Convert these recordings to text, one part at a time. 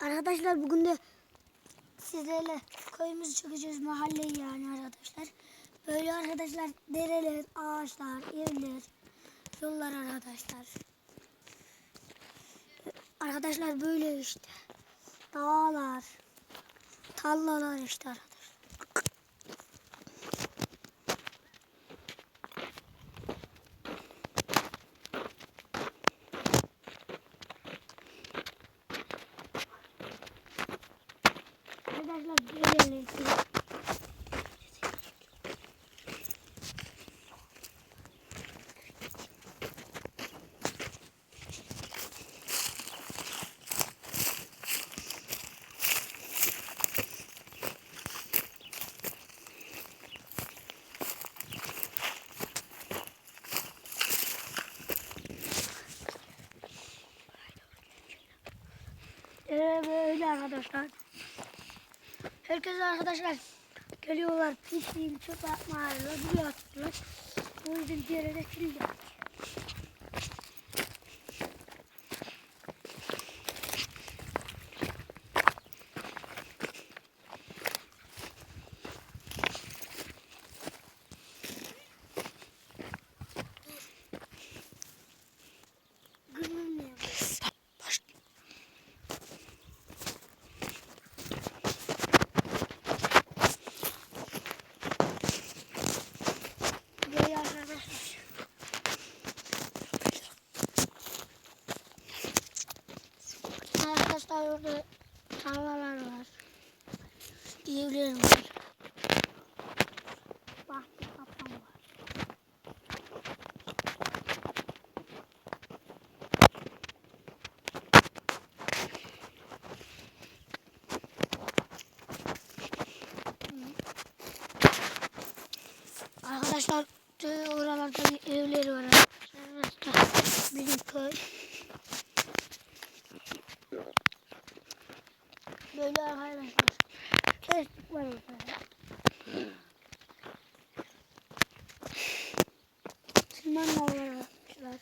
Arkadaşlar bugün de sizlerle köyümüzü çekeceğiz mahalleyi yani arkadaşlar. Böyle arkadaşlar dereler, ağaçlar, evler, yollar arkadaşlar. Arkadaşlar böyle işte. Dağlar, tallalar işte. Arkadaşlar böyle Evet böyle arkadaşlar. Herkes arkadaşlar geliyorlar pisliğin çöp atmalarla buraya atıyorlar. O yüzden diğeri de kirli. Gülüm ne? Böyle arkadaşlar. Arkadaşlar orada tarlalar var. Evler var. Bahçe kapan var. Arkadaşlar e, oralarda bir evleri var arkadaşlar. Bizim köy. Böyle arkadaşlar. Kestik var orada. Sırmanlar var arkadaşlar.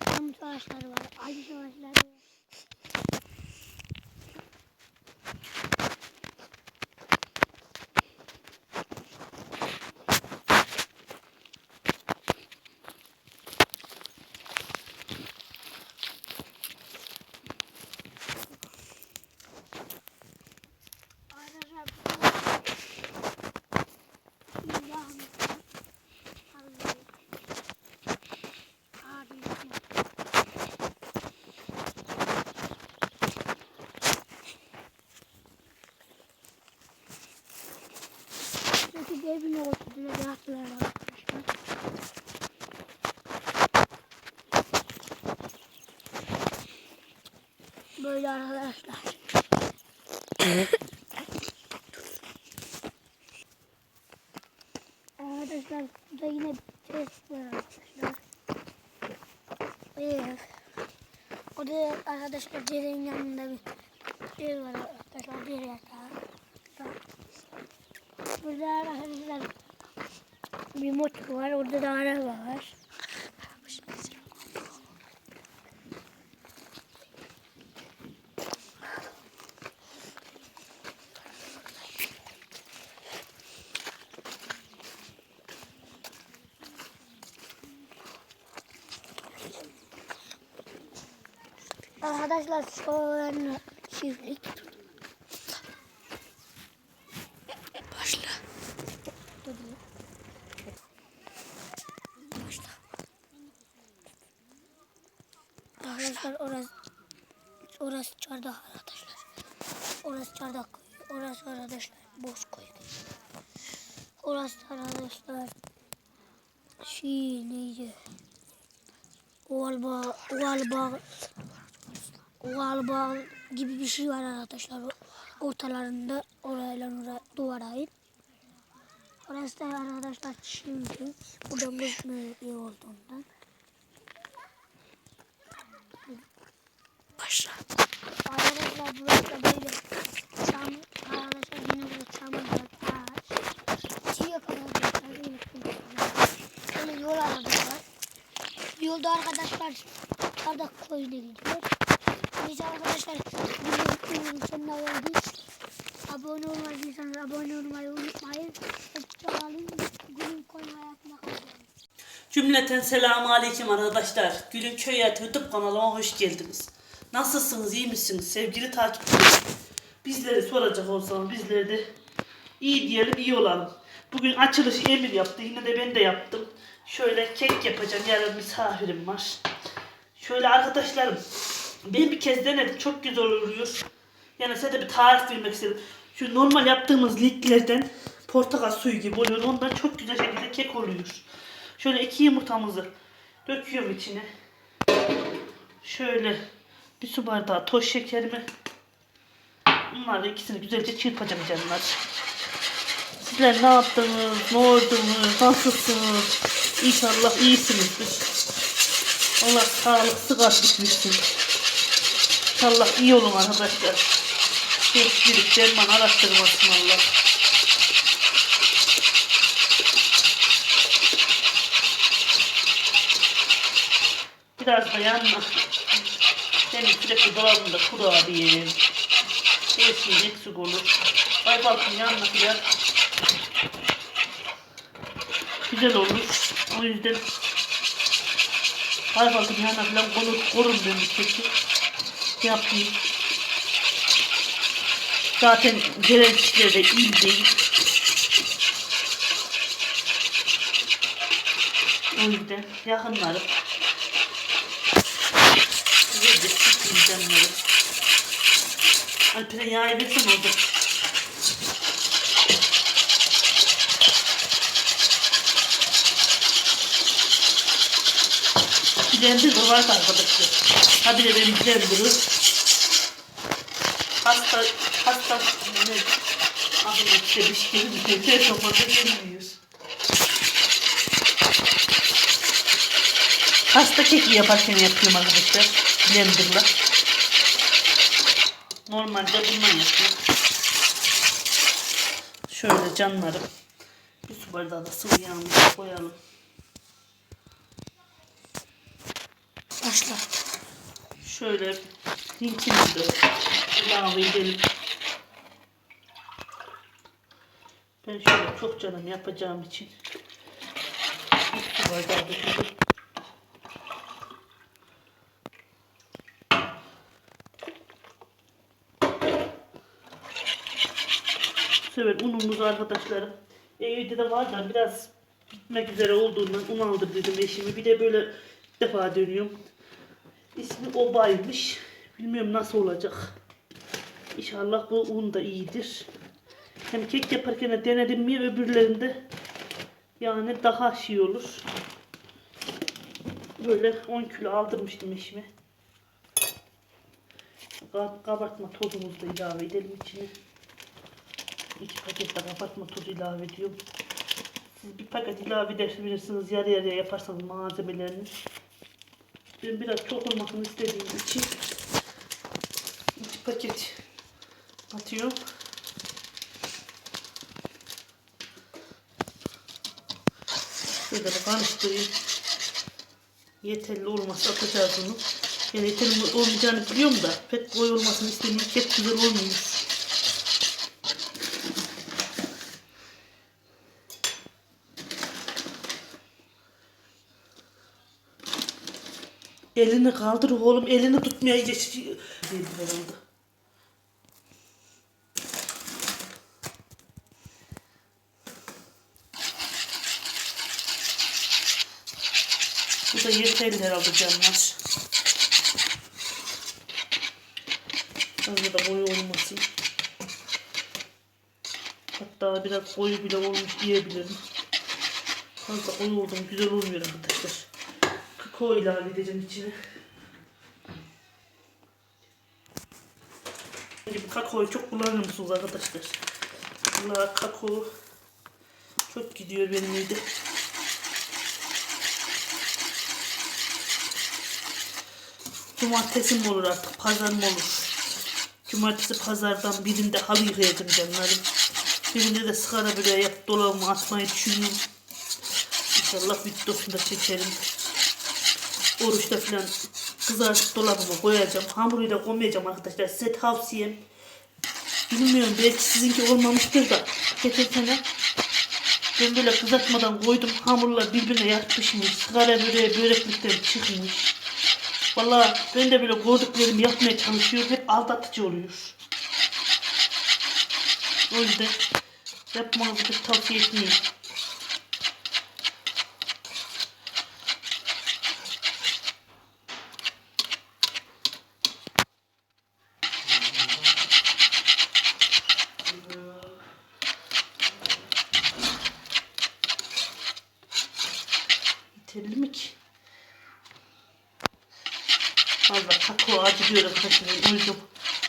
Pamuk ağaçları var. Acı ağaçları var. Çünkü evin ortasında yaptılar arkadaşlar. Böyle arkadaşlar. Arkadaşlar burada yine bir test var arkadaşlar. Ev. O da arkadaşlar derenin yanında bir ev var arkadaşlar. Bir yatağı. Burada arkadaşlar bir motor var. Orada da araba var. Arkadaşlar şöyle çiftlik. Başla. Arkadaşlar orası orası çardak arkadaşlar. Orası çardak koyu. Orası arkadaşlar boş koyu. Orası arkadaşlar şey neydi? Oval bağ, oval bağ, oval bağ gibi bir şey var arkadaşlar. Ortalarında orayla oraya duvara ait. Orası da arkadaşlar şimdi buradan gözükmüyor iyi olduğundan. Başla. Arkadaşlar burası da böyle Yolda arkadaşlar orada koyuna gidiyor. Neyse arkadaşlar videonun sonuna geldik. Abone olmadıysanız abone olmayı unutmayın. Hoşçakalın. Gülüm koyun hayatına. Cümleten selamu aleyküm arkadaşlar. Gülüm Köy Hayatı YouTube kanalıma hoş geldiniz. Nasılsınız, iyi misiniz sevgili takipçiler? Bizleri soracak olsanız bizleri de iyi diyelim, iyi olalım. Bugün açılış Emir yaptı, yine de ben de yaptım. Şöyle kek yapacağım, yarın misafirim var. Şöyle arkadaşlarım, ben bir kez denedim, çok güzel oluyor. Yani size de bir tarif vermek istedim. Şu normal yaptığımız litlerden portakal suyu gibi oluyor. Ondan çok güzel şekilde kek oluyor. Şöyle iki yumurtamızı döküyorum içine. Şöyle bir su bardağı toz şekerimi. Bunları ikisini güzelce çırpacağım canlar. Sizler ne yaptınız? Ne oldunuz? Nasılsınız? İnşallah iyisinizdir. Allah sağlık bitmişsin. İnşallah iyi olun arkadaşlar. Bir derman araştırmasın Allah. Biraz da yanma. Benim sürekli dolabımda kurabiyem. Her şey eksik olur. Aybaltın yanına filan. Güzel olur. O yüzden Aybaltın yanına filan konur, korun ben bir keki. Yapayım. Zaten gelen kişiler de iyi değil. O yüzden yakınlarım. Size de sıkayım canları. Alperen yağı versin orada. Blender de var arkadaşlar. Hadi de benim blender'ı. Hasta, hasta, ne? Ahmet demiş ki, ne kafada gelmiyor. Pasta keki yaparken yapıyorum arkadaşlar. Blender'la. Normalde bundan yapıyorum. Şöyle canlarım. Bir su bardağı da sıvı yağımızı koyalım. Şöyle linkimizi de ilave edelim. Ben şöyle çok canım yapacağım için su bardağı döküyorum. Sefer unumuz arkadaşlarım. Evde de var da biraz bitmek üzere olduğundan un aldırdım eşimi. Bir de böyle defa dönüyorum. İsmi Obay'mış. Bilmiyorum nasıl olacak. İnşallah bu un da iyidir. Hem kek yaparken de denedim mi öbürlerinde yani daha şey olur. Böyle 10 kilo aldırmıştım eşime. Ka- Kabartma tozumuzu da ilave edelim içine. İki paket de kabartma tozu ilave ediyorum. Siz bir paket ilave edersiniz yarı yarıya yaparsanız malzemelerini. Ben biraz çok olmasını istediğim için iki paket atıyorum. Şöyle karıştırayım. Yeterli olmasa atacağız onu. Yani yeterli olmayacağını biliyorum da pek koyu olmasını istemiyorum. Pek güzel olmuyor. Elini kaldır oğlum. Elini tutmaya geç. Bu da yeterli herhalde canlar. Fazla da boyu olmasın. Hatta biraz koyu bile olmuş diyebilirim. Fazla koyu oldu mu güzel olmuyor arkadaşlar. Kakao ilave edeceğim içine. Gibi kakaoyu çok kullanır mısınız arkadaşlar? Valla kakao çok gidiyor benim evde. Cumartesi mi olur artık, pazar mı olur? Cumartesi pazardan birinde halı yıkayacağım canlarım. Birinde de sigara böreği yap dolabıma atmayı düşünüyorum. İnşallah videosunu da çekerim. Oruçta falan kızartıp dolabıma koyacağım. Hamuruyla koymayacağım arkadaşlar. Size tavsiyem Bilmiyorum belki sizinki olmamıştır da. Geçen sene ben böyle kızartmadan koydum. Hamurlar birbirine yapışmış. Sigara böreği böreklikten çıkmış. Vallahi ben de böyle gördüklerimi yapmaya çalışıyorum. Hep aldatıcı oluyor. O yüzden yapmanızı tavsiye etmiyorum. Yeterli mi ki? Fazla kakao acı diyor arkadaşlar. O yüzden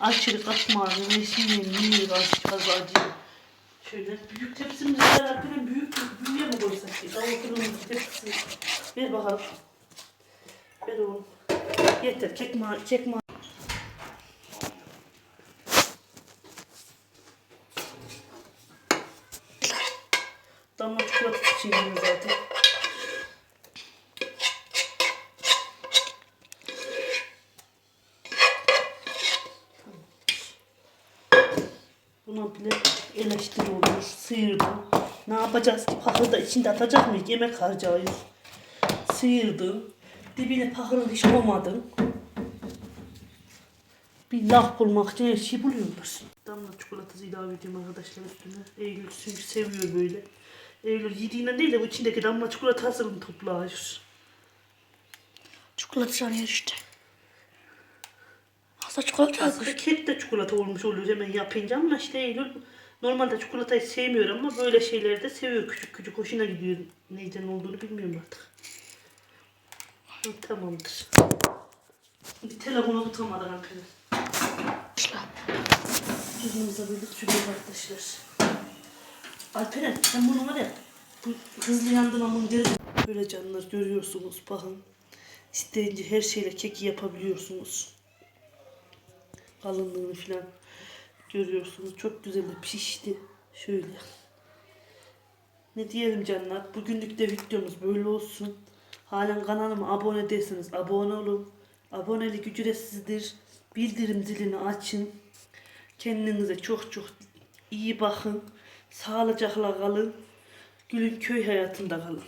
aşırı katma abi. Mevsimleyin niye azıcık fazla acı. Şöyle büyük tepsimizi herhalde büyük bir büyüğe mi koysak oturumuz tepsisi. Ver bakalım. Ver oğlum. Yeter. Çekme, çekme. Damla çikolata içeyim zaten. Bile eleştiri olur. Sıyırdım. Ne yapacağız ki? Pahır da içinde atacak mıyız? Yemek harcayız. Sıyırdım. Dibine pahırı hiç koymadım. Bir laf bulmak için her şeyi buluyorlar. Damla çikolatası ilave ediyorum arkadaşlar üstüne. Eylül çünkü seviyor böyle. Eylül yediğinden değil de bu içindeki damla çikolatasını toplar. Çikolata sanıyor işte. Aslında çikolata Aslında kek de çikolata olmuş oluyor hemen yapınca ama işte Eylül normalde çikolatayı sevmiyor ama böyle şeyleri de seviyor. Küçük küçük hoşuna gidiyor. Neyden olduğunu bilmiyorum artık. Tamamdır. Bir telefonu tutamadık arkadaşlar. Yüzümüze böyle sürüyor arkadaşlar. Alperen sen bunu var ya bu hızlı yandın ama bunu Böyle canlar görüyorsunuz bakın. İsteyince her şeyle keki yapabiliyorsunuz kalınlığını falan görüyorsunuz. Çok güzel de pişti. Şöyle. Ne diyelim canlar. Bugünlük de videomuz böyle olsun. Halen kanalıma abone değilseniz abone olun. Abonelik ücretsizdir. Bildirim zilini açın. Kendinize çok çok iyi bakın. Sağlıcakla kalın. Gülün köy hayatında kalın.